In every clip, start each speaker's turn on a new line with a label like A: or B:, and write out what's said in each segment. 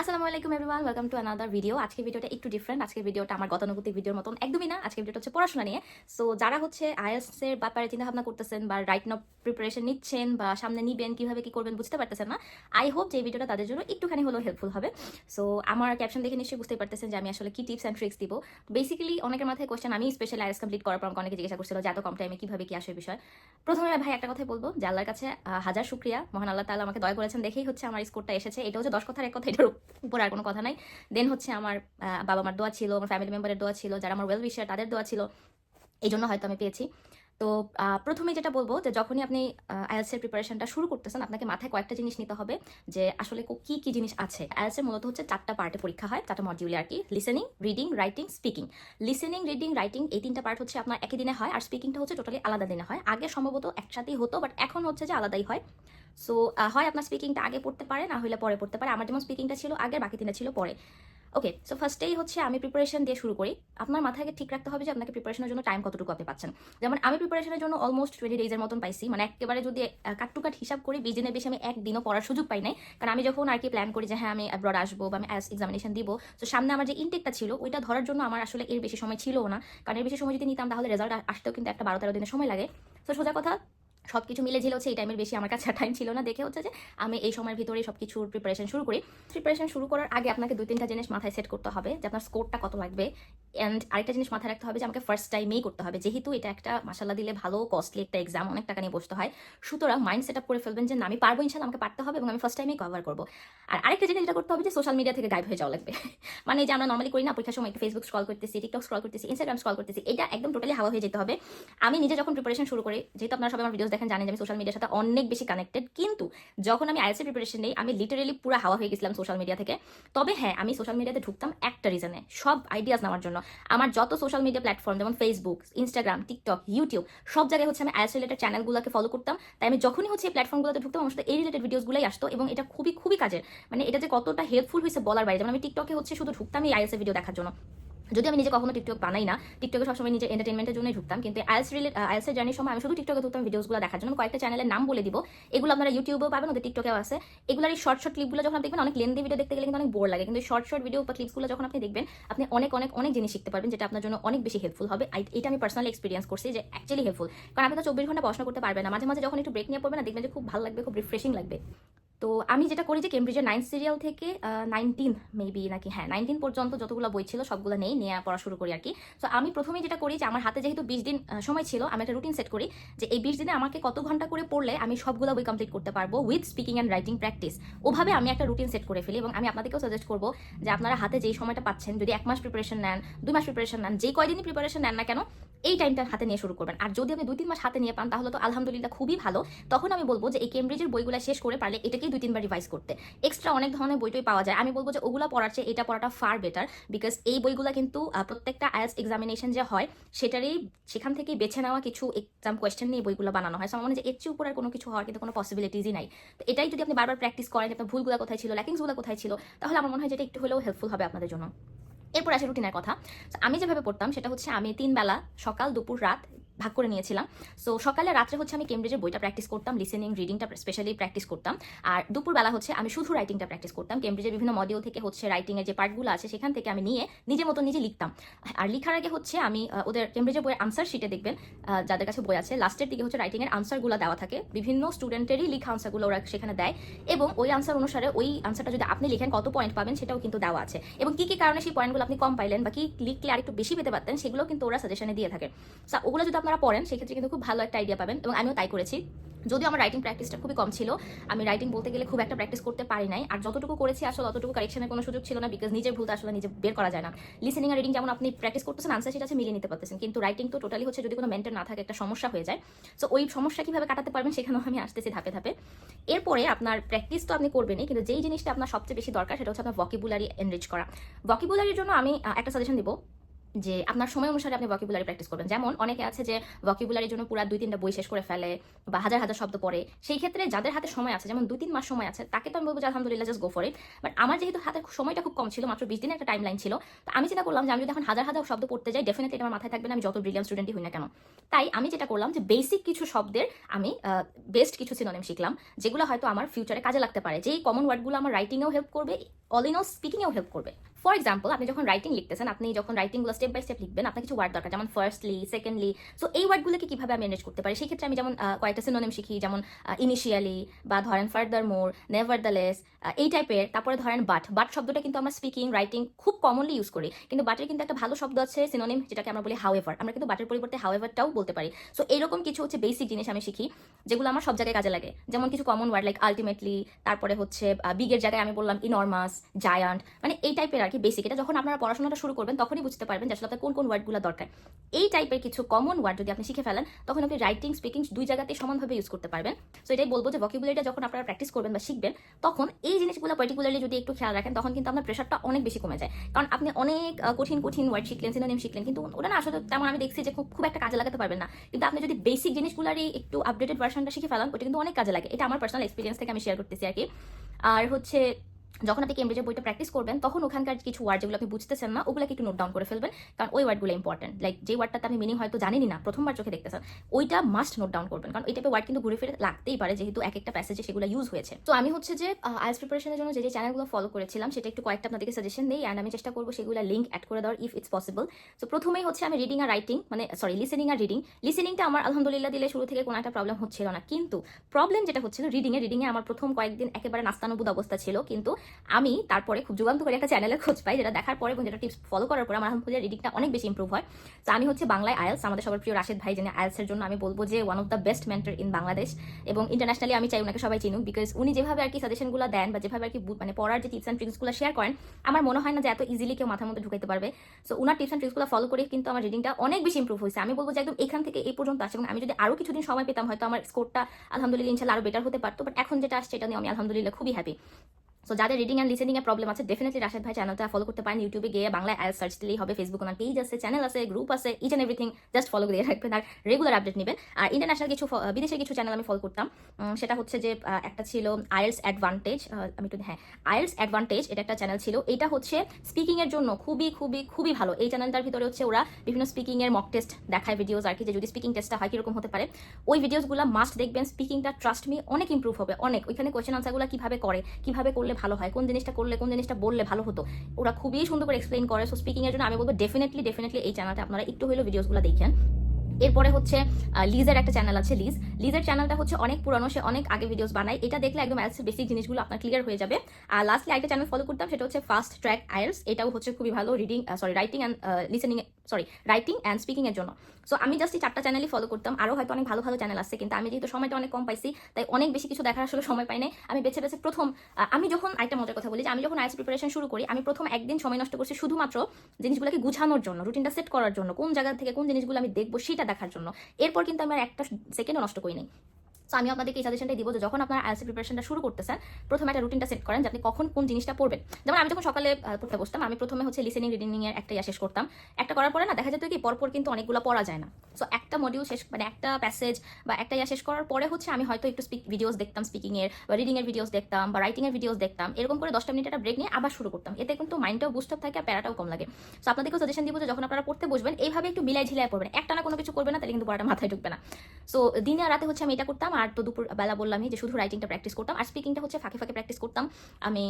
A: আসসালামু আলাইকুম everyone welcome to another video আজকের ভিডিওটা একটু ডিফারেন্ট আজকের ভিডিওটা আমার গতানুগতিক ভিডিওর মতন একদমই না। আজকের ভিডিওটা হচ্ছে পড়াশোনা নিয়ে। সো যারা হচ্ছে আইএলস এর ব্যাপারে চিন্তা ভাবনা করতেছেন বা রাইট নাও প্রিপারেশন নিচ্ছেন বা সামনে নিবেন, কীভাবে কি করবেন বুঝতে পারতেছেন না আই হোপ যে ভিডিওটা তাদের জন্য একটুখানি হলেও হেল্পফুল হবে। সো আমার ক্যাপশন দেখে নিশ্চয়ই বুঝতে পারতেছেন যে আমি আসলে কি টিপস অ্যান্ড ট্রিক্স দিব। বেসিক্যালি অনেকের মাথায় কোশ্চেন আমি স্পেশাল আইএলস কমপ্লিট করার পর অনেকে জিজ্ঞাসা করছিল যে এত কম টাইমে কীভাবে কি আসে বিষয়। প্রথমে ভাই একটা কথাই বলব, যে আল্লাহর কাছে হাজার শুক্রিয়া। মহান আল্লাহ তাআলা আমাকে দয়া করেছেন, দেখেই হচ্ছে আমার স্কোরটা এসেছে। এটা হচ্ছে দশ কথার এক কথা, এটার উপর আর কোনো কথা নাই। দেন হচ্ছে আমার বাবা মার দোয়া ছিল, আমার ফ্যামিলি মেম্বারের দোয়া ছিল, যারা আমার ওয়েল উইশার তাদের দোয়া ছিল। এই জন্য হয়তো আমি পেয়েছি। তো প্রথমে যেটা বলব যে যখনই আপনি আইএলস এর প্রিপারেশনটা শুরু করতেছেন, আপনাকে মাথায় কয়েকটা জিনিস নিতে হবে যে আসলে কো- কি জিনিস আছে। আইএলস এর মূলত হচ্ছে চারটা পার্টে পরীক্ষা হয়, চারটা মডিউলে আর কি listening reading writing speaking listening reading writing এই তিনটা পার্ট হচ্ছে আপনার একই দিনে হয় আর স্পিকিংটা হচ্ছে টোটালি আলাদা দিনে হয়। আগে সম্ভবত একসাথেই হতো বাট এখন হচ্ছে যে আলাদাই হয়। সো হয় আপনার স্পিকিংটা আগে পড়তে পারে, না হলে পরে পড়তে পারে। আমার যেমন স্পিকিংটা ছিল আগে বাকি তিনটা ছিল পরে। ওকে সো ফার্স্টেই হচ্ছে আমি প্রিপারেশন দিয়ে শুরু করি। আপনার মাথায় ঠিক রাখতে হবে যে আপনাকে প্রিপারেশনের জন্য টাইম কতটুকু আপনি পাচ্ছেন। যেমন আমি প্রিপারেশনের জন্য অলমোস্ট টোয়েন্টি ডেজের মতন পাইছি। মানে একেবারে যদি কাট টু কাট হিসাব করি বিশ দিনের বেশি আমি একদিনও পড়ার সুযোগ পাই নাই। কারণ আমি যখন আর কি প্ল্যান করি যে হ্যাঁ আমি অ্যাব্রড আসব বা আমি অ্যাস এক্সামিনেশন দিব, তো সামনে আমার যে ইনটেকটা ছিল, ওইটা ধরার জন্য আমার আসলে এর বেশি সময় ছিল না। কারণ এর বেশি সময় যদি নিতাম, তাহলে রেজাল্ট আসতেও কিন্তু একটা বারো তেরো দিনের সময় লাগে। তো সোজা কথা সব কিছু মিলে ঝিলে হচ্ছে, এই টাইমের বেশি আমার কাছে টাইম ছিল না। দেখে হচ্ছে যে আমি এই সময়ের ভিতরে সব কিছুর প্রিপারেশন শুরু করি। প্রিপারেশন শুরু করার আগে আপনাকে দুই তিনটা জিনিস মাথায় সেট করতে হবে, যে আপনার স্কোরটা কত লাগবে। অ্যান্ড আরেকটা জিনিস মাথায় রাখতে হবে যে আমাকে ফার্স্ট টাইমেই করতে হবে। যেহেতু এটা একটা মাসাল্লাহ দিলে ভালো কস্টলি একটা এক্সাম অনেক টাকা নিয়ে বসতে হয়। সুতরাং মাইন্ড সেট আপ করে ফেলবেন যে আমি পারব ইনশাল আমাকে পারতে হবে এবং আমি ফার্স্ট টাইমেই কভার করব। আর আরেকটা জিনিস যেটা করতে হবে যে সোশ্যাল মিডিয়া থেকে গায়েব হয়ে যাওয়া লাগবে। মানে যে আমরা নর্মালি করি না, পরীক্ষার সময় ফেসবুক স্ক্রল করতেছি টিকটক স্ক্রল করতেছি ইনস্টাগ্রাম স্ক্রল করতেছি, এটা একদম টোটালি হাওয়া হয়ে যেতে হবে। আমি নিজে যখন প্রিপারেশন শুরু করি, যেহেতু আপনারা সবাই আমার ভিডিওস দেখেন, জানেন যে আমি সোশ্যাল মিডিয়ার সাথে অনেক বেশি কানেক্টেড কিন্তু যখন আমি আইএলসি প্রিপারেশন নেই, আমি লিটারেলি পুরো হাওয়া হয়ে গেছিলাম সোশ্যাল মিডিয়া থেকে। তবে হ্যাঁ আমি সোশ্যাল মিডিয়াতে ঢুকতাম একটা রিজনে সব আইডিয়াস নেওয়ার জন্য। আমার যত সোশ্যাল মিডিয়া প্ল্যাটফর্ম যেমন ফেসবুক ইনস্টাগ্রাম টিকটক ইউটিউব সব জায়গায় হচ্ছে আমি আইএলস রিলেটেড চ্যানেলগুলোকে ফলো করতাম। তাই আমি যখনই হচ্ছে এই প্ল্যাটফর্মগুলোতে ঢুকতাম, আমার সাথে এই রিলেটেড ভিডিওসগুলোই আসতো এবং এটা খুবই খুবই কাজের। মানে এটা যে কতটা হেল্পফুল হয়েছে বলার বাইরে, যেমন আমি টিকটকে হচ্ছে শুধু ঢুকতাম এই আইএলসি ভিডিও দেখার জন্য। যদি আমি নিজে কখনো টিকটক বানাই না টিকটকে সবসময় নিজের এন্টারটেনমেন্টের জন্যই ঢুকতাম। কিন্তু আইএলস রিলেট আইএলসের জার্নির সময় আমি শুধু টিকটকে ঢুকতাম ভিডিওসগুলো দেখার জন্য। কয়েকটা চ্যানেলের নাম বলে দিব। এগুলো আপনারা ইউটিউবেও পাবেন, ওদের টিকটকেও আছে। এগুলোর এই শর্ট শর্ট ক্লিপগুলো যখন দেখবেন, অনেক লেন্দি ভিডিও দেখতে গেলে কিন্তু অনেক বোর লাগে। কিন্তু শর্ট শর্ট ভিডিও বা ক্লিপসগুলো যখন আপনি দেখবেন, আপনি অনেক অনেক অনেক জিনিস শিখতে পারবেন যেটা আপনার জন্য অনেক বেশি হেল্পফুল হবে। এটা আমি পার্সোনালি এক্সপিরিয়েন্স করছি যে অ্যাকচুয়ালি হেল্পফুল কারণ আপনি তো চব্বিশ ঘণ্টা পড়াশোনা করতে পারবেন না। মাঝে মাঝে যখন একটু ব্রেক নিয়ে পড়বেন না, দেখবেন যে খুব ভালো লাগবে, খুব রিফ্রেশিং লাগবে। তো আমি যেটা করি যে কেমব্রিজের নাইন সিরিয়াল থেকে নাইনটিন মেবি নাকি হ্যাঁ নাইনটিন পর্যন্ত যতগুলো বই ছিল সবগুলো নেই, নিয়ে পড়া শুরু করি আর কি তো আমি প্রথমেই যেটা করি যে আমার হাতে যেহেতু বিশ দিন সময় ছিল, আমি একটা রুটিন সেট করি যে এই বিশ দিনে আমাকে কত ঘণ্টা করে পড়লে আমি সবগুলো বই কমপ্লিট করতে পারব with speaking and writing practice ওভাবে আমি একটা রুটিন সেট করে ফেলি এবং আমি আপনাদেরকেও সাজেস্ট করব যে আপনারা হাতে যেই সময়টা পাচ্ছেন, যদি এক মাস প্রিপারেশন নেন, দুই মাস প্রিপারেশন নেন, যেই কয়দিনই প্রিপারেশন নেন না কেন, এই টাইমটা হাতে নিয়ে শুরু করবেন। আর যদি আপনি দুই, তিন মাস হাতে নিয়ে পান, তাহলে তো আলহামদুলিল্লাহ খুবই ভালো। তখন আমি বলব যে এই কেমব্রিজের বইগুলো শেষ করে পারলে এটাকেই দুই তিনবার রিভাইজ করতে। এক্সট্রা অনেক ধরনের বইটই পাওয়া যায়। আমি বলব যে ওগুলো পড়ার চেয়ে এটা পড়াটা ফার বেটার বিকজ এই বইগুলো কিন্তু প্রত্যেকটা আইএলস এক্সামিনেশন যে হয়, সেটারই সেখান থেকে বেছে নেওয়া কিছু এক্সাম কোয়েশ্চেন নিয়ে বইগুলো বানানো হয়। সো যে এর চেয়ে উপর আর কোনো কিছু হওয়ার কিন্তু কোনো পসিবিলিটিসই নাই। তো এটাই যদি আপনি বারবার প্র্যাকটিস করেন আপনার ভুলগুলো কোথায় ছিল ল্যাকিংসগুলো কোথায় ছিল, তাহলে আমার মনে হয় যে এটা একটু হলেও হেল্পফুল হবে আপনাদের জন্য। এরপর আসে রুটিনের কথা। আমি যেভাবে পড়তাম, সেটা হচ্ছে আমি তিন বেলা সকাল, দুপুর, রাত ভাগ করে নিয়েছিলাম। সো সকালে রাত্রে হচ্ছে আমি কেমব্রিজের বইটা প্র্যাকটিস করতাম লিসেনিং রিডিংটা স্পেশালি প্র্যাকটিস করতাম। আর দুপুরবেলা হচ্ছে আমি শুধু রাইটিংটা প্র্যাকটিস করতাম। কেমব্রিজের বিভিন্ন মডিউল থেকে হচ্ছে রাইটিংয়ের যে পার্টগুলো আছে, সেখান থেকে আমি নিয়ে নিজের মতো নিজে লিখতাম। আর লিখার আগে হচ্ছে আমি ওদের কেমব্রিজের বইয়ের আনসার শিটে দেখবেন যাদের কাছে বই আছে লাস্টের দিকে হচ্ছে রাইটিংয়ের আনসারগুলো দেওয়া থাকে। বিভিন্ন স্টুডেন্টেরই লিখা আনসারগুলো ওরা সেখানে দেয়। এবং ওই আনসার অনুসারে ওই আনসারটা যদি আপনি লিখেন, কত পয়েন্ট পাবেন সেটাও কিন্তু দেওয়া আছে। এবং কি কি কারণে সেই পয়েন্টগুলো আপনি কম পাইলেন বা কি লিখলে আরেকটু বেশি পেতে পারতেন, সেগুলো কিন্তু ওরা সাজেশনে দিয়ে থাকে। ওগুলো যদি আপনারা পড়েন, সেক্ষেত্রে কিন্তু খুব ভালো একটা আইডিয়া পাবেন এবং আমিও তাই করেছি। যদিও আমার রাইটিং প্র্যাকটিসটা খুবই কম ছিল, আমি রাইটিং বলতে গেলে খুব একটা প্র্যাকটিস করতে পারি নাই। আর যতটুকু করেছি, আসলে অতটুকু কারেকশনের কোনো সুযোগ ছিল না বিকজ নিজের ভুলটা আসলে নিজে বের করা যায় না। লিসেনিং আর রিডিং যেমন আপনি প্র্যাকটিস করতেছেন আনসার সেটা আছে মিলিয়ে নিতে পারতেছেন। কিন্তু রাইটিং তো টোটালি হচ্ছে যদি কোনো মেন্টেন না থাকে, একটা সমস্যা হয়ে যায়। সো ওই সমস্যা কীভাবে কাটাতে পারবেন, সেখানেও আমি আসতেছি ধাপে ধাপে। এরপরে আপনার প্র্যাকটিস তো আপনি করবেনই, কিন্তু যেই জিনিসটা আপনার সবচেয়ে বেশি দরকার, সেটা হচ্ছে আপনার ভকিবুলারি এনরিচ করা। ভকিবুলারির জন্য আমি একটা সাজেশন দিব। যে আপনার সময় অনুসারে আপনি ভকিবুলারি প্র্যাকটিস করবেন। যেমন অনেকে আছে যে ভকিবুলারির জন্য পুরো দুই তিনটা বই শেষ করে ফেলে বা হাজার হাজার শব্দ পড়ে, সেই ক্ষেত্রে যাদের হাতে সময় আছে, যেমন দুই তিন মাস সময় আছে, তাকে তো আমি বলব যে, আলহামদুলিল্লাহ just go for it but আমার যেহেতু হাতে সময়টা খুব কম ছিল, মাত্র বিশ দিনের একটা টাইম লাইন ছিল, তো আমি চিন্তা করলাম যে, আমি যদি এখন হাজার হাজার শব্দ পড়তে যাই ডেফিনেটলি আমার মাথায় থাকবে না, আমি যত ব্রিলিয়ান স্টুডেন্টই হই না কেন। তাই আমি যেটা করলাম যে বেসিক কিছু শব্দের আমি বেস্ট কিছু সিনোনিম শিখলাম, যেগুলো হয়তো আমার ফিউচারে কাজে লাগতে পারে। যেই কমন ওয়ার্ডগুলো আমার রাইটিংয়েও হেল্প করবে অল ইন অল স্পিকিংয়েও হেল্প করবে। ফর এক্সাম্পল আপনি যখন রাইটিং লিখতেছেন, আপনি যখন রাইটিংগুলো স্টেপ বাই স্টেপ লিখবেন, আপনার কিছু ওয়ার্ড দরকার, যেমন ফার্স্টলি সেকেন্ডলি সো এই ওয়ার্ডগুলোকে কীভাবে আমি ম্যানেজ করতে পারি? সেই ক্ষেত্রে আমি যেমন কয়েকটা সিনোনিম শিখি, যেমন ইনিশিয়ালি বা ধরেন furthermore nevertheless এই টাইপের তারপরে ধরেন বাট বাট শব্দটা কিন্তু আমরা স্পিকিং রাইটিং খুব কমনলি ইউজ করি। কিন্তু বাটের কিন্তু একটা ভালো শব্দ আছে সিনোনিম যেটাকে আমরা বলি হাওয়েভার আমরা কিন্তু বাটের পরিবর্তে হাওয়েভারটাও বলতে পারি। সো এরকম কিছু হচ্ছে বেসিক জিনিস আমি শিখি, যেগুলো আমার সব জায়গায় কাজে লাগে। যেমন কিছু কমন ওয়ার্ড লাইক আলটিমেটলি তারপরে হচ্ছে বিগের জায়গায় আমি বললাম ইনর্মাস জায়ান্ট মানে এই টাইপের আর কি বেসিক এটা যখন আপনারা পড়াশোনাটা শুরু করবেন, তখনই বুঝতে পারবেন যে আসলে আপনার কোন কোন ওয়ার্ডগুলো দরকার। এই টাইপের কিছু কমন ওয়ার্ড যদি আপনি শিখে ফেলেন, তখন আপনি রাইটিং স্পিকিং দুই জায়গাতেই সমানভাবে ইউজ করতে পারবেন। সো এটাই বলব যে ভকিবুলারিটা যখন আপনারা প্র্যাকটিস করবেন বা শিখবেন, তখন এই জিনিসগুলো পার্টিকুলারলি যদি একটু খেয়াল রাখেন, তখন কিন্তু আপনার প্রেশারটা অনেক বেশি কমে যায়। কারণ আপনি অনেক কঠিন কঠিন ওয়ার্ড শিখলেন সিনোনিম শিখলেন, কিন্তু ওটা না আসলে তেমন আমি দেখছি যে খুব খুব একটা কাজে লাগাতে পারবেন না। কিন্তু আপনি যদি বেসিক জিনিসগুলোরই একটু আপডেটেড ভার্সনটা শিখে ফেলান, ওটা কিন্তু অনেক কাজে লাগে। এটা আমার পার্সোনাল এক্সপিরিয়েন্স থেকে আমি শেয়ার করতেছি আর কি। আর হচ্ছে যখন আপনি কেমব্রিজের বইটা প্র্যাকটিস করবেন, তখন ওখানকার কিছু ওয়ার্ড যেগুলো আপনি বুঝতেছেন না, ওগুলোকে একটু নোট ডাউন করে ফেলবেন। কারণ ওই ওয়ার্ডগুলো ইম্পর্টেন্ট লাইক যে ওয়ার্ডটাতে আপনি মিনিং হয়তো জানেনই না, প্রথমবার চোখে দেখতেছেন, ওইটা মাস্ট নোট ডাউন করবেন। কারণ এই টাইপের ওয়ার্ড কিন্তু ঘুরে ফিরে লাগতেই পারে, যেহেতু এক একটা প্যাসেজে সেগুলো ইউজ হয়েছে। তো আমি হচ্ছে যে আইএলস প্রিপারেশনের জন্য যে যে চ্যানেলগুলো ফলো করেছিলাম, সেটা একটু কয়েকটা আপনাদেরকে সাজেশন দিই অ্যান্ড আমি চেষ্টা করব সেগুলো লিঙ্ক অ্যাড করে দেওয়ার ইফ ইটস পসিবল তো প্রথমেই হচ্ছে আমি রিডিং আর রাইটিং মানে সরি লিসেনিং আর রিডিং লিসেনিংটা আমার আলহামদুলিল্লাহ দিলে শুরু থেকে কোনো একটা প্রবলেম হচ্ছিল না। কিন্তু প্রবলেম যেটা হচ্ছিল রিডিংয়ে রিডিংয়ে আমার প্রথম কয়েকদিন একেবারে নাস্তানুবোধ অবস্থা ছিল, কিন্তু আমি তারপরে খুব যুগান্তকারী একটা চ্যানেলের খোঁজ পাই, যেটা দেখার পরে এবং যেটা টিপস ফলো করার পরে আমার আলহামদুলিল্লাহ রিডিংটা অনেক বেশি ইম্প্রুভ হয়। তো আমি হচ্ছে বাংলায় আয়েলস আমাদের সবার প্রিয় রাশেদ ভাই, যিনি আয়েলসের জন্য আমি বলব যে one of the best mentor in Bangladesh এবং ইন্টারন্যাশনালি আমি চাই ওনাকে সবাই চিনুক বিকজ উনি যেভাবে আর কি সাজেশনগুলো দেন বা যেভাবে আর কি মানে পড়ার যে টিপস অ্যান্ড ট্রিক্সগুলো শেয়ার করেন, আমার মনে হয় না যে এত ইজিলি কেউ মাথার মধ্যে ঢুকাইতে পারবে। সো ওনার টিপস অ্যান্ড ট্রিক্সগুলো ফলো করে কিন্তু আমার রিডিংটা অনেক বেশি ইম্প্রুভ হয়েছে আমি বলব যে একদম এখান থেকে এই পর্যন্ত আসে এবং আমি যদি আরও কিছুদিন সময় পেতাম হয়তো আমার স্কোরটা আলহামদুলিল্লাহ ইনশাল্লাহ আরও বেটার হতে পারতো বাট এখন যেটা আসছে এটা নিয়ে আমি আলহামদুলিল্লাহ খুবই হ্যাপি সো যাদের রিডিং অ্যান্ড লিসেনিং এর প্রবলেম আছে ডেফিনেটলি রাশেদ ভাই চ্যানেলটা ফলো করতে পারেন। ইউটিউবে গিয়ে বাংলায় আয়াল সার্চ দিলেই হবে। ফেসবুক ওনার পেজ আছে চ্যানেল আছে গ্রুপ আছে each and everything just follow দিয়ে রাখবেন আর রেগুলার আপডেট নেবেন। আর ইন্টারন্যাশনাল কিছু বিদেশের কিছু চ্যানেল আমি ফলো করতাম। সেটা হচ্ছে যে একটা ছিল আইএলস অ্যাডভান্টেজ আমি একটু হ্যাঁ আয়েলস অ্যাডভান্টেজ এটা একটা চ্যানেল ছিল। এটা হচ্ছে স্পিকিং এর জন্য খুবই খুবই খুবই ভালো। এই চ্যানেলটার ভিতরে হচ্ছে ওরা বিভিন্ন স্পিকিং এর মক টেস্ট দেখায় ভিডিওস আর কি, যে যদি স্পিকিং টেস্টটা হয়, কীরকম হতে পারে। ওই ভিডিওসগুলো মাস্ট দেখবেন। স্পিকিংটা ট্রাস্ট মি অনেক ইম্প্রুভ হবে। অনেক। ওইখানে কোয়েশ্চেন আনসারগুলো কীভাবে করে, কীভাবে করলে ভালো হয়, কোন জিনিসটা করলে, কোন জিনিসটা বললে ভালো হতো। ওরা খুবই সুন্দর করে এক্সপ্লেন করে সো স্পিকিং এর জন্য আমি বলব ডেফিনেটলি ডেফিনেটলি এই চ্যানেলটা আপনারা একটু হলেও ভিডিওসগুলো দেখেন। এরপরে হচ্ছে লিজের একটা চ্যানেল আছে লিজ লিজের চ্যানেলটা হচ্ছে অনেক পুরানো, সে অনেক আগে ভিডিওস বানায়। এটা দেখলে একদম আইএলসের বেসিক জিনিসগুলো আপনার ক্লিয়ার হয়ে যাবে। আর লাস্টলি একটা চ্যানেল ফলো করতাম, সেটা হচ্ছে ফাস্ট ট্র্যাক আইএলস এটাও হচ্ছে খুবই ভালো reading sorry writing and listening sorry writing and speaking এর জন্য। সো আমি জাস্ট এই চারটা চ্যানেলই ফলো করতাম। আরও হয়তো অনেক ভালো ভালো চ্যানেল আছে কিন্তু আমি যেহেতু সময়টা অনেক কম পাইছি, তাই অনেক বেশি কিছু দেখার আসলে সময় পাই নাই। আমি বেছে বেছে প্রথম আমি যখন একটা মজার কথা বলি যে, আমি যখন আইএলস প্রিপারেশন শুরু করি, আমি প্রথম একদিন সময় নষ্ট করছি শুধুমাত্র জিনিসগুলোকে গুছানোর জন্য রুটিনটা সেট করার জন্য, কোন জায়গা থেকে কোন জিনিসগুলো আমি দেখব সেটা দেখার জন্য। এরপর কিন্তু আমি আর একটা সেকেন্ডও নষ্ট করি নাই। সো আমি আপনাদেরকে এই সাজেশনটাই দিব যে যখন আপনার আইএলসি প্রিপারেশনটা শুরু করতেছেন, প্রথমে একটা রুটিনটা সেট করেন যে আপনি কখন কোন জিনিসটা পড়বেন। যেমন আমি যখন সকালে পড়তে বসতাম, আমি প্রথমে হচ্ছে লিসেনিং রিডিং এর একটা ইয়া শেষ করতাম। একটা করার পরে না, দেখা যেত কি, পরপর কিন্তু অনেকগুলো পড়া যায় না। সো একটা মডিউল শেষ মানে একটা প্যাসেজ বা একটা ইয়া শেষ করার পরে হচ্ছে আমি হয়তো একটু স্পিক ভিডিওস দেখতাম স্পিকিং এর, বা রিডিং এর ভিডিওস দেখতাম, বা রাইটিং এর ভিডিওস দেখতাম। এরকম করে দশটা মিনিট একটা ব্রেক নিয়ে আবার শুরু করতাম। এতে কিন্তু মাইন্ডটাও বুস্ট আপ থাকে আর প্যারাটাও কম লাগে। সো আপনাদেরকে সাজেশন দিব যে যখন আপনারা পড়তে বসবেন, এইভাবে একটু মিলাই ঝিলাই পড়বেন। একটা না কোনো কিছু করবে না, তাহলে কিন্তু পড়াটা মাথায় ঢুকবে না। সো দিনে রাতে হচ্ছে আমি এটা করতাম আর তো দুপুর বেলা বললামই যে শুধু রাইটিংটা প্র্যাকটিস করতাম, আর স্পিকিংটা হচ্ছে ফাঁকে ফাঁকে প্র্যাকটিস করতাম। আমি,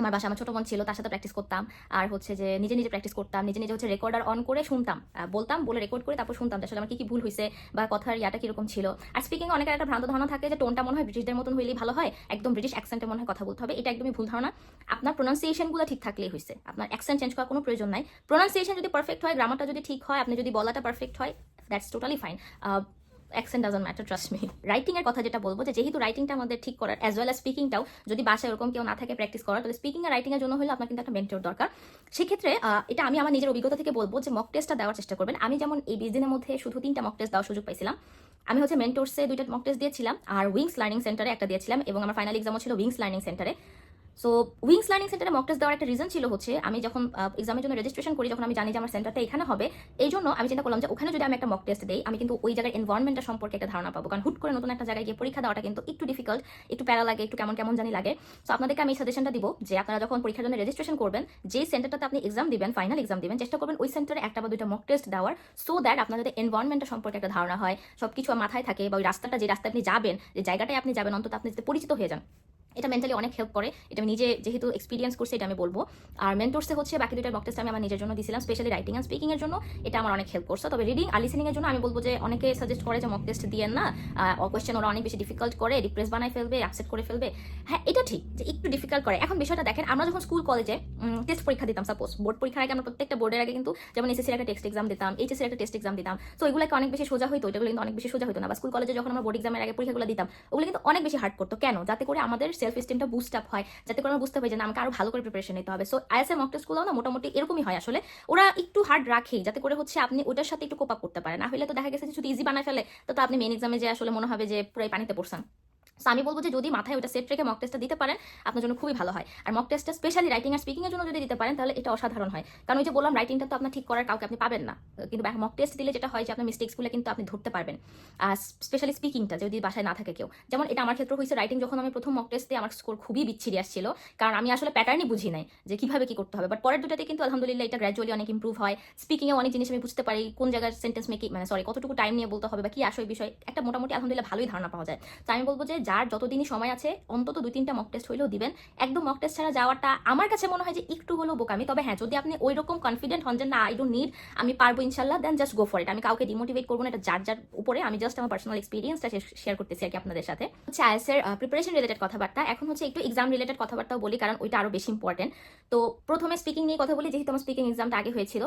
A: আমার বাসা আমার ছোট বোন ছিল, তার সাথে প্র্যাকটিস করতাম। আর হচ্ছে যে নিজে নিজে প্র্যাকটিস করতাম, নিজে নিজে হচ্ছে রেকর্ডার অন করে শুনতাম বলতাম, বলে রেকর্ড করে তারপর শুনতাম আসলে আমার কি কি ভুল হয়েছে বা কথার ইয়াটা কীরকম ছিল। আর স্পিকিং অনেকের একটা ভ্রান্ত ধারণা থাকে যে টোনটা মনে হয় ব্রিটিশদের মতন হইলেই ভালো হয়, একদম ব্রিটিশ অ্যাকসেন্টে মনে হয় কথা বলতে হবে, এটা একদমই ভুল ধারণা। আপনার প্রোনাউন্সিয়েশনগুলো ঠিক থাকলেই হয়েছে আপনার অ্যাকসেন্ট চেঞ্জ করার কোনো প্রয়োজন নাই। প্রোনাউন্সিয়েশন যদি পারফেক্ট হয় গ্রামারটা যদি ঠিক হয়, আপনি যদি বলাটা পারফেক্ট হয় that's totally fine accent doesn't matter trust me writing এর কথা যেটা বলব যে যেহেতু রাইটিংটা আমাদের ঠিক করার অ্যাজ ওয়েল অ্যাজ স্পিকিংটাও যদি বাসায় ওরকম কেউ না থাকে প্র্যাকটিস করার, তাহলে স্পিকিং আর রাইটিং এর জন্য হলে আপনার কিন্তু একটা মেন্টর দরকার। সেক্ষেত্রে এটা আমি আমার নিজের অভিজ্ঞতা থেকে বলব যে মক টেস্টটা দেওয়ার চেষ্টা করবেন। আমি যেমন এই বিশ দিনের মধ্যে শুধু তিনটা মক টেস্ট দেওয়ার সুযোগ পাইছিলাম। আমি হচ্ছে মেন্টোর্সে দুইটা মক টেস্ট দিয়েছিলাম, আর উইংস লার্নিং সেন্টারে একটা দিয়েছিলাম, এবং আমার ফাইনাল এক্সামও ছিল উইংস লার্নিং সেন্টারে সো উইংস লার্নিং সেন্টারে মক টেস্ট দেওয়ার একটা রিজন ছিল হচ্ছে, আমি যখন এক্সামের জন্য রেজিস্ট্রেশন করি, যখন আমি জানি যে আমার সেন্টারটা এখানে হবে, এই জন্য আমি চিন্তা করলাম যে ওখানে যদি আমি একটা মক টেস্ট দিই, আমি কিন্তু ওই জায়গার এনভায়রনমেন্টটা সম্পর্কে একটা ধারণা পাবো। কারণ হুট করে নতুন একটা জায়গায় গিয়ে পরীক্ষা দেওয়াটা কিন্তু একটু ডিফিকাল্ট একটু প্যারা লাগে, একটু কেমন কেমন জানি লাগে। সো আপনাদেরকে আমি সাজেশনটা দিব যে আপনারা যখন পরীক্ষার জন্য রেজিস্ট্রেশন করবেন যে সেন্টারটাতে আপনি এক্সাম দিবেন ফাইনাল এক্সাম দিবেন, চেষ্টা করবেন ওই সেন্টারে একটা বা দুইটা মক টেস্ট দেওয়ার সো দ্যাট আপনার যাতে এনভায়রনমেন্টটা সম্পর্কে একটা ধারণা হয় সব কিছু মাথায় থাকে বা ওই রাস্তাটা, যে রাস্তায় আপনি যাবেন, যে জায়গাটায় আপনি যাবেন, অন্তত আপনি যাতে পরিচিত হয়ে যান। এটা মেন্টালি অনেক হেল্প করে। এটা আমি নিজে যেহেতু এক্সপিরিয়েন্স করছি, এটা আমি বলব। আর মেন্টরসে হচ্ছে বাকি দুইটা মক টেস্ট আমি আমার নিজের জন্য দিয়েছিলাম স্পেশালি রাইটিং অ্যান্ড স্পিকিং এর জন্য। এটা আমার অনেক হেল্প করছে। তবে রিডিং আর লিসেনিং এর জন্য আমি বলব যে, অনেকে সাজেস্ট করে যে মক টেস্ট দিয়ে না। কোয়েশ্চেন ওরা অনেক বেশি ডিফিকাল্ট করে ডিপ্রেস বানায় ফেলবে আপসেট করে ফেলবে। হ্যাঁ এটা ঠিক যে একটু ডিফিকাল্ট করে। এখন বিষয়টা দেখেন, আমরা যখন স্কুল কলেজে টেস্ট পরীক্ষা দিতাম সাপোজ বোর্ড পরীক্ষার আগে আমরা প্রত্যেকটা বোর্ডের আগে কিন্তু যেমন এসএসসির একটা টেস্ট এক্সাম দিতাম এইচএসসির একটা টেস্ট এক্সাম দিতাম। তো এগুলোকে অনেক বেশি সোজা হতো এটাগুলো কিন্তু অনেক বেশি সোজা হতো না। বা স্কুল কলেজে যখন আমরা বোর্ড এক্সামের আগে পরীক্ষাগুলো দিতাম, ওগুলো কিন্তু অনেক বেশি হার্ড করতো। কেন? যাতে করে আমাদের সেলফ স্টিমটা বুস্ট আপ হয়, যাতে করে আমরা বুঝতে পারি যে আমাকে আরও ভালো করে প্রিপারেশন নিতে হবে। সো আইএসএ মক টেস্টগুলো না, মোটামুটি এরকমই হয় আসলে। ওরা একটু হার্ড রাখে যাতে করে হচ্ছে আপনি ওটার সাথে একটু কোপ আপ করতে পারেন। না হলে তো দেখা গেছে যদি ইজি বানায় ফেলে, তো তো আপনি মেন এক্সামে যে আসলে মনে হবে যে পুরাই পানিতে পড়ছেন। সো আমি বলব যে যদি মাথায় ওটা সেট রেখে মক টেস্টটা দিতে পারেন, আপনার জন্য খুবই ভালো হয়। আর মক টেস্টটা স্পেশালি রাইটিং আর স্পিকিংয়ের জন্য যদি দিতে পারেন, তাহলে এটা অসাধারণ হয়। কারণ ওই যে বললাম রাইটিংটা তো আপনার ঠিক করার কাউকে আপনি পাবেন না। কিন্তু মক টেস্ট দিলে যেটা হয় যে আপনার মিস্টেক্সগুলো কিন্তু আপনি ধরতে পারবেন। আর স্পেশালি স্পিকিংটা যদি বাসায় না থাকে কেউ। যেমন এটা আমার ক্ষেত্রে হয়েছে রাইটিং যখন আমি প্রথম মক টেস্ট আমার স্কোর খুবই বিচ্ছিরি আসছিল কারণ আমি আসলে প্যাটার্নই বুঝি নাই যে কীভাবে কি করতে হবে। বাট পরের দুটাতে কিন্তু আলহামদুলিল্লাহ এটা গ্র্যাজুয়ালি অনেক ইম্প্রুভ হয়। স্পিকিংয়ে অনেক জিনিস আমি বুঝতে পারি, কোন জায়গার সেন্টেন্স মেকি মানে সরি কতটুকু টাইম নিয়ে বলতে হবে বা কি আসে ওই বিষয়, একটা মোটামুটি আলহামদুলিল্লাহ ভালোই ধারণা পাওয়া যায়। তো আমি বলব যে যার যতদিনই সময় আছে, অন্তত দুই, তিনটা মক টেস্ট হইলেও দিবেন। একদম মক টেস্ট ছাড়া যাওয়াটা আমার কাছে মনে হয় যে একটু হলেও বোকামি। তবে হ্যাঁ যদি আপনি ওই রকম কনফিডেন্ট হন যে, না আই ডোন্ট নিড আমি পারব ইনশাল্লাহ দেন জাস্ট গো ফর ইট আমি কাউকে ডিমোটিভেট করব না, এটা যার যার উপরে আমি জাস্ট আমার পার্সোনাল এক্সপিরিয়েন্সটা শেয়ার করতেছি আর কি আপনাদের সাথে। হচ্ছে আইএসের প্রিপারেশন রিলেটেড কথাবার্তা। এখন হচ্ছে একটু এক্সাম রিলেটেড কথাবার্তাও বলি, কারণ ওইটা আরও বেশি ইম্পর্টেন্ট তো প্রথমে স্পিকিং নিয়ে কথা বলি, যেহেতু আমার স্পিকিং এক্সামটা আগে হয়েছিল।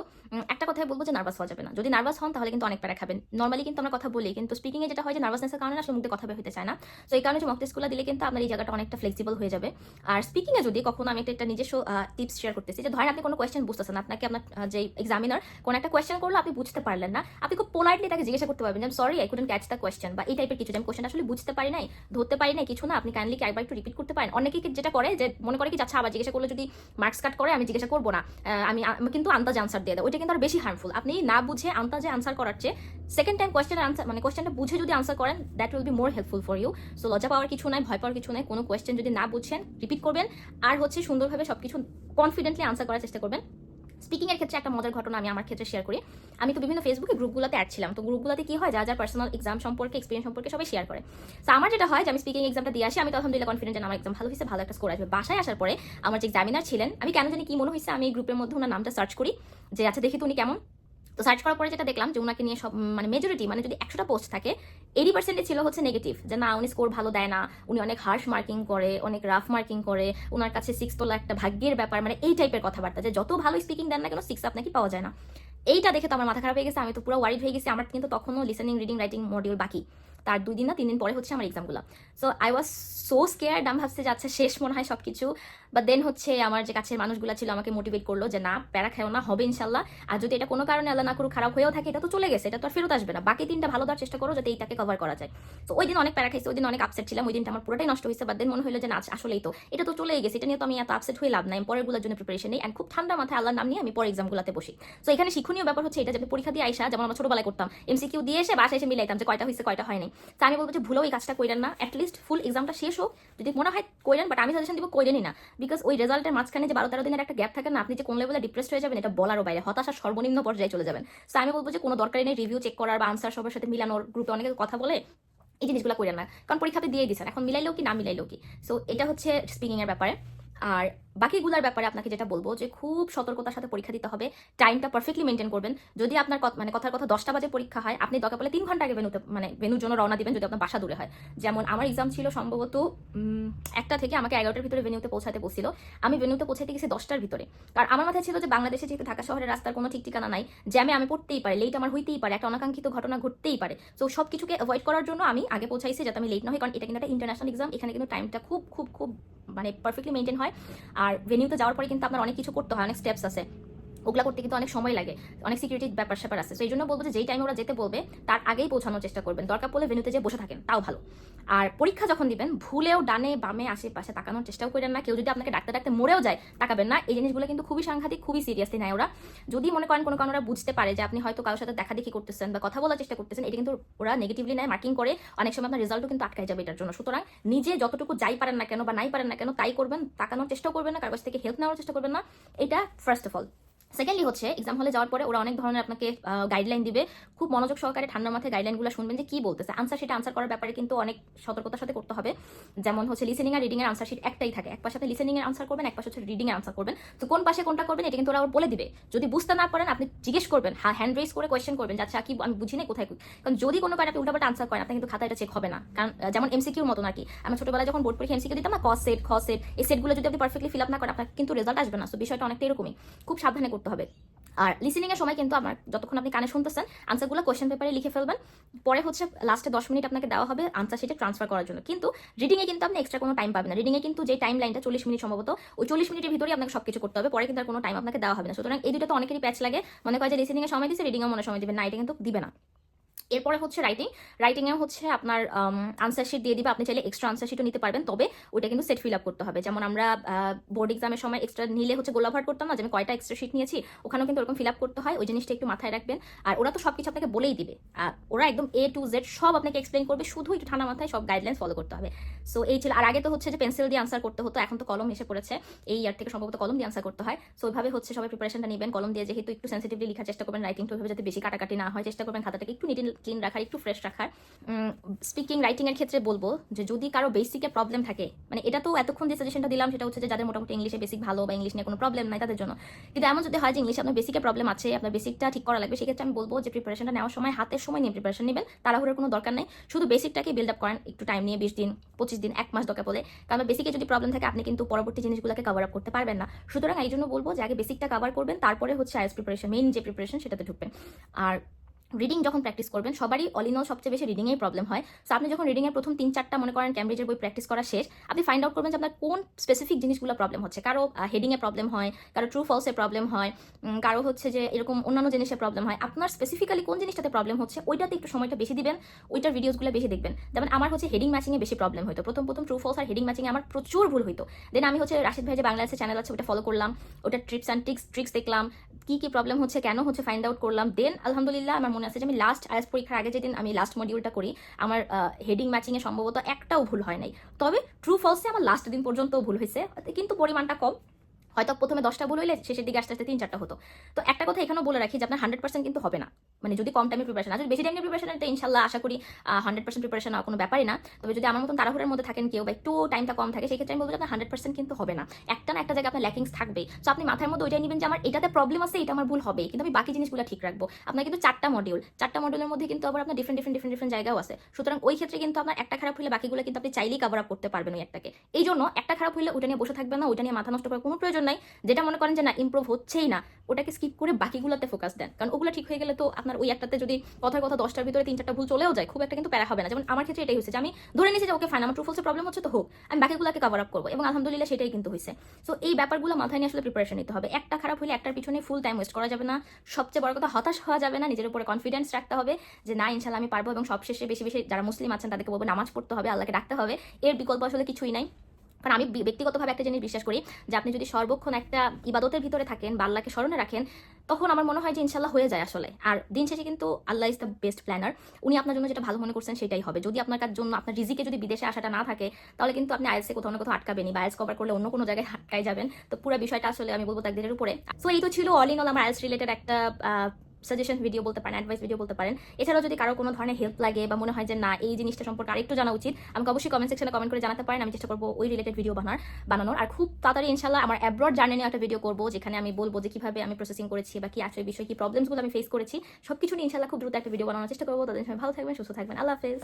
A: একটা কথাই বলব যে নার্ভাস হওয়া যাবে না। যদি নার্ভাস হন, তাহলে কিন্তু অনেক প্যারা খাবেন। নর্মালি কিন্তু আমরা কথা বলি, কিন্তু স্পিকিং এ যেটা হয় যে নার্ভাসনেসের কারণে আসলে মুখে কথা বের হতে চায় না। তো এই কারণে যে মক টেস্টগুলো দিলে কিন্তু আপনার এই জায়গাটা অনেকটা ফ্লেক্সিবল হয়ে যাবে। আর স্পিকিং এ যদি কখনো আমি একটা একটা নিজস্ব টিপস শেয়ার করতেছি যে ধরেন আপনি কোনো কোয়েশ্চেন বুঝতেছেন, আপনাকে আপনার যে এক্সামিনার কোনো একটা কোয়েশ্চেন করল, আপনি বুঝতে পারলেন না, আপনি খুব পোলাইটলি তাকে জিজ্ঞাসা করতে পারবেন যে sorry I couldn't catch the question বা এই টাইপের কিছু আমি কোয়েশ্চেন আসলে বুঝতে পারি নাই, ধরতে পারি নাই, কিছু না, আপনি কাইন্ডলি কি একবার একটু রিপিট করতে পারেন? অনেকে যেটা করে যে মনে করে কি আচ্ছা আবার জিজ্ঞাসা করলে যদি মার্কস কাট করে, আমি জিজ্ঞাসা করব না। আমি কিন্তু আন্দাজে আনসার দিয়ে দেবো ওইটা কিন্তু আর বেশি হার্মফুল আপনি না বুঝে আন্দাজে আনসার করার চেয়ে সেকেন্ড টাইম কোয়েশ্চেন আনসার মানে কোয়েশ্চেনটা বুঝে যদি আনসার করেন that will be more helpful for you so লজ্জা পাওয়ার কিছু নাই, ভয় পাওয়ার কিছু নাই, কোনো কোয়েশ্চেন যদি না বুঝছেন রিপিট করবেন, আর হচ্ছে সুন্দরভাবে সবকিছু কনফিডেন্টলি আনসার করার চেষ্টা করবেন। স্পিকিং এর ক্ষেত্রে একটা মজার ঘটনা আমি আমার ক্ষেত্রে শেয়ার করি। আমি তো বিভিন্ন ফেসবুকে গ্রুপগুলোতে অ্যাড ছিলাম, তো গ্রুপগুলোতে কি হয় যা যার পার্সোনাল এক্সাম সম্পর্কে এক্সপিরিয়েন্স সম্পর্কে সবাই শেয়ার করে। তো আমার যেটা হয় যে আমি স্পিকিং এক্সামটা দিয়ে আসি, আমি তো আলহামদুলিল্লাহ কনফিডেন্ট যে আমার এক্সাম ভালো হয়েছে, ভালো একটা স্কোর আসবে। বাসায় আসার পরে আমার যে এক্সামিনার ছিলেন, আমি কেন জানি কি মনে হয়েছে, আমি গ্রুপের মধ্যে ওনার নামটা সার্চ করি, যে আচ্ছা দেখি তো উনি কেমন। তো সার্চ করার পরে যেটা দেখলাম যে ওনাকে নিয়ে সব মানে মেজরিটি মানে যদি একশোটা পোস্ট থাকে এইটি পার্সেন্টে ছিল হচ্ছে নেগেটিভ যে না, উনি স্কোর ভালো দেয় না, উনি অনেক হার্শ মার্কিং করে, অনেক রাফ মার্কিং করে ওনার কাছে সিক্স তোলা একটা ভাগ্যের ব্যাপার মানে এই টাইপের কথাবার্তা, যে যত ভালো স্পিকিং দেন না কেন সিক্স আপনাকে পাওয়া যায় না। এইটা দেখে তো আমার মাথা খারাপ হয়ে গেছে, আমি তো পুরো ওয়ারিড হয়ে গেছি, আমার কিন্তু তখনও লিসেনিং রিডিং রাইটিং মডিউল বাকি। তার দুই দিন না তিন দিন পরে হচ্ছে আমার এক্সামগুলো so I was so scared আমি ভাবছি যাচ্ছে শেষ মনে হয় সব কিছু বা দেন হচ্ছে আমার যে কাছের মানুষগুলো ছিল আমাকে মোটিভেট করল যে না প্যারা খেও না হবে ইনশাল্লাহ। আর যদি এটা কোনো কারণে আল্লাহ না করুক খারাপ হয়েও থাকে এটা তো চলে গেছে এটা তো ফেরত আসবে না। বাকি তিনটা ভালো দেওয়ার চেষ্টা করো যাতে এইটাকে কভার করা যায়। তো ওই দিন অনেক প্যারা খাইছে ওই দিন অনেক আপসেট ছিলাম ওই দিনটা আমার পুরোটাই নষ্ট হয়েছে। বাদ দেন মনে হলো যে না আচ্ছা, আসলেই তো এটা তো চলেই গেছে এটা নিয়ে তো আমি এত আপসেট হয়ে লাভ নাই পরেরগুলোর জন্য প্রিপারেশন নেই। অ্যান্ড খুব ঠান্ডা মাথায় আল্লাহর নাম নিয়ে আমি পরে এক্সামগুলোতে বসি। তো এখানে শিক্ষণীয় ব্যাপার হচ্ছে এটা যে পরীক্ষা দিয়ে আইসা যেমন আমরা ছোটবেলায় করতাম এমসিকিউ দিয়ে এসে বাসায় এসে মিলাইতাম যে কয়টা হয়েছে কয়টা হয়নি। তো আমি বলব যে ভুলেও এই কাজটা কইরেন না। অ্যাটলিস্ট ফুল এক্সামটা শেষ হোক। যদি মনে হয় কইরেন বাট আমি সাজেশন দিব কইরেনই না। বিকজ ওই রেজাল্টের মাঝখানে যে বারো তেরো দিনের একটা গ্যাপ থাকে না, আপনি যে কোন লেভেলে ডিপ্রেসড হয়ে যাবেন, এটা বলারও বাইরে। হতাশা সর্বনিম্ন পর্যায়ে চলে যাবেন। সো আমি বলব যে কোনো দরকারি নেই রিভিউ চেক করার বা আনসার সবার সাথে মিলানোর গ্রুপে অনেকে কথা বলে এই জিনিসগুলো করেন না। কারণ পরীক্ষাতে দিয়ে দিচ্ছেন এখন মিলাইলেও কি, না মিলাইলেও কি? সো এটা হচ্ছে স্পিকিংয়ের ব্যাপারে। আর বাকিগুলোর ব্যাপারে আপনাকে যেটা বলব যে খুব সতর্কতার সাথে পরীক্ষা দিতে হবে টাইমটা পারফেক্টলি মেনটেন করবেন। যদি আপনার মানে কথার কথা দশটা বাজে পরীক্ষা হয়, আপনি দরকার পড়লে তিন ঘণ্টা আগে ভেনুতে মানে ভেনুর জন্য রওনা দিবেন যদি আপনার বাসা দূরে হয়। যেমন আমার এক্সাম ছিল সম্ভবত একটা থেকে আমাকে এগারোটার ভিতরে ভেনুতে পৌঁছাতে বলছিল। আমি ভেনুতে পৌঁছাতে গেছি দশটার ভিতরে। কারণ আমার মাথায় ছিল যে বাংলাদেশে যেহেতু ঢাকা শহরের রাস্তার কোনো ঠিক ঠিকানা নাই জ্যামে আমি পড়তেই পারি লেট আমার হইতেই পারে, একটা অনাকাঙ্ক্ষিত ঘটনা ঘটতেই পারে। তো সব কিছুকে অ্যাভয়েড করার জন্য আমি আগে পৌঁছাইছি যাতে আমি লেট না হই, কারণ এটা কিন্তু একটা ইন্টারন্যাশনাল এক্সাম এখানে কিন্তু টাইমটা খুব খুব খুব মানে পারফেক্টলি মেনটেন হয়। আর ভেনিউতে যাওয়ার পরে কিন্তু আপনার অনেক কিছু করতে হয়, অনেক স্টেপস আছে। ওগুলা করতে কিন্তু অনেক সময় লাগে। অনেক সিকিউরিটি ব্যাপার স্যাপার আছে। তো এই জন্য বলব যে, যেই টাইমে ওরা যেতে বলবে, তার আগেই পৌঁছানোর চেষ্টা করবেন। দরকার পড়লে ভেনুতে যে বসে থাকেন, তাও ভালো। আর পরীক্ষা যখন দিবেন, ভুলেও ডানে বামে আশেপাশে তাকানোর চেষ্টাও করেন না। কেউ যদি আপনাকে ডাক্তার ডাকতে মরেও যায়, তাকাবেন না। এই জিনিসগুলো কিন্তু খুবই সাংঘাতিক, খুবই সিরিয়াসলি নেয় ওরা। যদি মনে করেন কোনো কারণ ওরা বুঝতে পারে যে, আপনি হয়তো কারোর সাথে দেখা দেখি করতেছেন বা কথা বলার চেষ্টা করতেছেন, এটা কিন্তু ওরা নেগেটিভলি নেয় মার্কিং করে। অনেক সময় আপনার রেজাল্টও কিন্তু আটকায় যাবে এটার জন্য। সুতরাং নিজে যতটুকু যাই পারেন না কেন বা নাই পারেন না কেন, তাই করবেন। তাকানোর চেষ্টাও করবেন না, কারোর কাছ থেকে হেল্প নেওয়ার চেষ্টা করবেন না। এটা ফার্স্ট অফ অল সেকেন্ডলি হচ্ছে এক্সাম হলে যাওয়ার পরে ওরা অনেক ধরনের আপনাকে গাইডলাইন দিবে। খুব মনোযোগ সহকারে ঠান্ডার মাথায় গাইডলাইনগুলো শুনবেন যে কি বলতেছে। আনসার সেটা আনসার করার ব্যাপারে কিন্তু অনেক সতর্কতার সাথে করতে হবে। যেমন হচ্ছে লিসেনিং আর রিডিং এর আনসার শিট একটাই থাকে। এক পাশে লিসেনিং এর আনসার করবেন, এক পাশে হচ্ছে রিডিং এর আনসার করবেন। তো কোন পাশে কোনটা করবেন, এটা কিন্তু ওরা বলে দিবে। যদি বুঝতে না পারেন, আপনি জিজ্ঞেস করবেন হ্যাঁ হ্যান্ড রেজ করে কোয়েশ্চেন করবেন যে আচ্ছা কি, আমি বুঝি না কোথায় কারণ যদি কোনো কারণে আপনি উল্টাপাল্টা আনসার করেন আপনি কিন্তু খাতা এটা চেক হবে না। কারণ যেমন এমসিকিউর মতো নাকি আমরা ছোটবেলায় যখন বোর্ড পরীক্ষা এমসিকিউ দিতাম না ক সেট খ সেট এই সেটগুলো যদি আপনি পারফেক্টলি ফিল আপ না করেন, আপনার কিন্তু রেজাল্ট আসবে না। সো বিষয়টা অনেকটা এরকমই। খুব সাবধানে করতে হবে। আর লিসেনিংয়ের সময় কিন্তু আমার যতক্ষণ আপনি কানে শুনতেছেন আনসারগুলো কোয়েশ্চেন পেপারে লিখে ফেলবেন। পরে হচ্ছে লাস্টে দশ মিনিট আপনাকে দেওয়া হবে আনসার সেটা ট্রান্সফার করার জন্য। কিন্তু রিডিংয়ে কিন্তু আপনি এক্সট্রা কোনো টাইম পাবেন না। রিডিং এ কিন্তু যে টাইম লাইনটা চল্লিশ মিনিট সম্ভবত, ওই চল্লিশ মিনিটের ভিতরে আপনাকে সবকিছু করতে হবে। পরে কিন্তু আর কোনো টাইম আপনাকে দেওয়া হবে না। সুতরাং এই দুটো তো অনেকেরই প্যাচ লাগে। মনে করে যে লিসেনিং এর সময় দিচ্ছে রিডিংয়ে মনে সময় দিবে না, এটা কিন্তু দিবে না। এরপরে হচ্ছে রাইটিং রাইটিংয়েও হচ্ছে আপনার আনসার শিট দিয়ে দিবে। আপনি চাইলে এক্সট্রা আনসার শিটও নিতে পারবেন, তবে ওটা কিন্তু সেট ফিল আপ করতে হবে। যেমন আমরা বোর্ড এক্সামের সময় এক্সট্রা নিলে হচ্ছে গোলাভার করতাম না, যে আমি কয়টা এক্সট্রা শিট নিয়েছি, ওখানেও কিন্তু ওরকম ফিল আপ করতে হয়। ওই জিনিসটা একটু মাথায় রাখবেন। আর ওরা তো সব কিছু আপনাকে বলেই দিবে। আর ওরা একদম এ টু জেড সব আপনাকে এক্সপ্লেন করবে, শুধু একটু ঠান্ডা মাথায় সব গাইডলাইন্স ফলো করতে হবে। সো এই ছিল আর আগে তো হচ্ছে যে পেন্সিল দিয়ে আনসার করতে হতো, এখন তো কলম এসে পড়েছে। এই ইয়ার থেকে সম্ভবত কলম দিয়ে আনসার করতে হয়। সো ওইভাবে হচ্ছে সবাই প্রিপারেশনটা নেবেন। কলম দিয়ে যেহেতু একটু সেন্সিটিভলি লেখার চেষ্টা করবেন রাইটিং ওইভাবে যাতে বেশি কাটাকাটি না হয়, চেষ্টা করবেন খাতাটাকে একটু নিট ক্লিন রাখার, একটু ফ্রেশ রাখার। স্পিকিং রাইটিং এর ক্ষেত্রে বলব যে যদি কারও বেসিকে প্রবলেম থাকে মানে এটা তো এতক্ষণ যে সাজেশনটা দিলাম, সেটা হচ্ছে যে যাদের মোটামুটি ইংলিশে বেসিক ভালো বা ইংলিশ নিয়ে কোনো প্রবলেম নাই তাদের জন্য। কিন্তু এমন যদি হয় যে ইংলিশে আপনার বেসিকে প্রবলেম আছে, আপনার বেসিকটা ঠিক করা লাগবে, সেক্ষেত্রে আমি বলব যে প্রিপারেশনটা নেওয়ার সময়, হাতের সময় নিয়ে প্রিপারেশন নেবেন। তাড়াহুড়োর কোনো দরকার নেই। শুধু বেসিকটাকে বিল্ড আপ করেন, একটু টাইম নিয়ে বিশ দিন, পঁচিশ দিন, এক মাস দরকার বলে কারণ বেসিকে যদি প্রবলেম থাকে, আপনি কিন্তু পরবর্তী জিনিসগুলোকে কভার আপ করতে পারবেন না। সুতরাং এই জন্য বলব যে আগে বেসিকটা কভার করবেন, তারপরে হচ্ছে আইএস প্রিপারেশন মেইন যে প্রিপারেশন সেটাতে ঢুকবেন। আর রিডিং যখন প্র্যাকটিস করবেন, সবারই অল ইন অল সবচেয়ে বেশি রিডিংয়েই প্রবলেম হয়। সো আপনি যখন রিডিংয়ের প্রথম তিন চারটা মনে করেন ক্যামব্রিজের বই প্র্যাকটিস করা শেষ, আপনি ফাইন্ড আউট করবেন যে আপনার কোন স্পেসিফিক জিনিসগুলো প্রবলেম হচ্ছে। কারও হেডিংয়ে প্রবলেম হয়, কারও ট্রু ফলসে প্রবলেম হয় কারও হচ্ছে যে এরকম অন্যান্য জিনিসে প্রবলেম হয়। আপনার স্পেসিফিক্যালি কোন জিনিসটাতে প্রবলেম হচ্ছে, ওইটাতে একটু সময়টা বেশি দিবেন, ওইটার ভিডিওসগুলো বেশি দেখবেন। যেমন আমার হচ্ছে হেডিং ম্যাচিংয়ে বেশি প্রবলেম হতো প্রথম প্রথম ট্রু ফলস আর হেডিং ম্যাচিংয়ে আমার প্রচুর ভুল হতো দেন আমি হচ্ছে রাশিদ ভাই যে বাংলাদেশের চ্যানেল আছে ওটা ফলো করলাম। ওটা ট্রিপস অ্যান্ড ট্রিক্স ট্রিক্স দেখলাম। কি কি প্রবলেম হচ্ছে, কেন হচ্ছে ফাইন্ড আউট করলাম। দেন আলহামদুলিল্লাহ, আমার মনে আছে যে আমি লাস্ট আয়াস পরীক্ষার আগে যেদিন আমি লাস্ট মডিউলটা করি, আমার হেডিং ম্যাচিংয়ে সম্ভবত একটাও ভুল হয় নাই। তবে ট্রু ফলসে আমার লাস্ট দিন পর্যন্ত ভুল হয়েছে, কিন্তু পরিমাণটা কম। হয়তো প্রথমে দশটা ভুল হইলে, শেষের দিকে আস্তে আস্তে তিন, চারটা হতো। তো একটা কথা এখানেও বলে রাখি যে আপনার হান্ড্রেড পার্সেন্ট কিন্তু হবে না। মানে যদি কম টাইমে প্রিপারেশন আছে বেশি টাইমে প্রিপারেশন এটা ইনশাল্লাহ আশা করি হান্ড্রেড পার্সেন্ট প্রিপারেশন কোনো ব্যাপারই না। তবে যদি আমার মতন তাড়াহুড়ের মধ্যে থাকেন কেউ বা একটু টাইমটা কম থাকে, সেক্ষেত্রে আমি বলব আপনার হান্ড্রেড পার্সেন্ট কিন্তু হবে না। একটা না একটা জায়গায় আপনার ল্যাকিংস থাকবে তো আপনি মাথার মধ্যে ওইটাই নেবেন যে আমার এটাতে প্রবলেম আছে, এটা আমার ভুল হবে কিন্তু আমি বাকি জিনিসগুলো ঠিক রাখব। আপনার কিন্তু চারটা মডিউল চারটা মডিউলের মধ্যে কিন্তু আবার আপনার ডিফারেন্ট ডিফারেন্ট ডিফারেন্ট ডিফারেন্ট জায়গাও আছে। সুতরাং ওই ক্ষেত্রে কিন্তু আপনার একটা খারাপ হলে বাকিগুলো কিন্তু আপনি চাইলেই কভার আপ করতে পারবেন ওই একটাকে। এই জন্য একটা খারাপ হলে ওটা নিয়ে বসে থাকবেন না ওটা নিয়ে মাথা নষ্ট করার কোনো প্রয়োজন নাই। যেটা মনে করেন যে না ইমপ্রুভ হচ্ছেই না, ওটাকে স্কিপ করে বাকিগুলোতে ফোকাস দেন। কারণ ওগুলো ঠিক হয়ে গেলে তো আপনার ওই একটাতে যদি কথার কথা দশটার ভিতরে তিন চারটা ভুল চলেও যায়, খুব একটা কিন্তু প্যারা হবে না। যেমন আমার ক্ষেত্রে এটাই হয়েছে যে আমি ধরে নিয়েছি যে, ওকে ফাইন আমার ট্রুফলসের প্রবলেম হচ্ছে, তো হোক, আমি বাকিগুলোকে কভার আপ করব এবং আলহামদুলিল্লাহ সেটাই কিন্তু হয়েছে। সো এই ব্যাপারগুলো মাথায় নিয়ে আসলে প্রিপারেশন নিতে হবে। একটা খারাপ হলে একটার পিছনে ফুল টাইম ওয়েস্ট করা যাবে না। সবচেয়ে বড় কথা, হতাশ হওয়া যাবে না। নিজের উপরে কনফিডেন্স রাখতে হবে যে, না ইনশাল্লাহ আমি পারব এবং সবশেষে বেশি বেশি যারা মুসলিম আছেন তাদেরকে বলব নামাজ পড়তে হবে, আল্লাহকে ডাকতে হবে। এর বিকল্প আসলে কিছুই নাই। কারণ আমি ব্যক্তিগতভাবে একটা জিনিস বিশ্বাস করি যে আপনি যদি সর্বক্ষণ একটা ইবাদতের ভিতরে থাকেন বা আল্লাহকে স্মরণে রাখেন, তখন আমার মনে হয় যে ইনশাল্লাহ হয়ে যায় আসলে। আর দিন শেষে কিন্তু Allah is the best planner উনি আপনার জন্য যেটা ভালো মনে করছেন সেটাই হবে। যদি আপনার কার জন্য, আপনার রিজিকে যদি বিদেশে আসাটা না থাকে, তাহলে কিন্তু আপনি আইএলসে কোথাও না কোথাও আটকাবেনি বা আইএলস কভার করলে অন্য কোনো জায়গায় আটকাই যাবেন। তো পুরো বিষয়টা আসলে আমি বলব তাকদিরের উপরে। সো এই তো ছিল অল ইন অল আমার আইএলস রিলেটেড একটা সাজেশন ভিডিও বলতে পারেন অ্যাডভাইস ভিডিও বলতে পারেন, এছাড়াও যদি কারও কোনো ধরনের হেল্প লাগে বা মনে হয় যে না, এই জিনিসটা সম্পর্কে আরেকটু জানা উচিত, আমাকে অবশ্যই কমেন্ট সেকশনে কমেন্ট করে জানাতে পারেন, আমি চেষ্টা করব ওই রিলেটেড ভিডিও বানার, বানানোর। আর খুব তাড়াতাড়ি ইনশাল্লাহ আমার অ্যাব্রড জার্নি নিয়ে একটা ভিডিও করব, যেখানে আমি বলব যে কীভাবে আমি প্রসেসিং করেছি বা কি আছে বিষয়, কি প্রবলেমসগুলো আমি ফেস করেছি সব কিছু নিয়ে ইনশাল্লাহ খুব দ্রুত একটা ভিডিও বানানোর চেষ্টা করব। তাদের সময় ভালো থাকবেন, সুস্থ থাকবেন। আল্লাহ হাফেজ।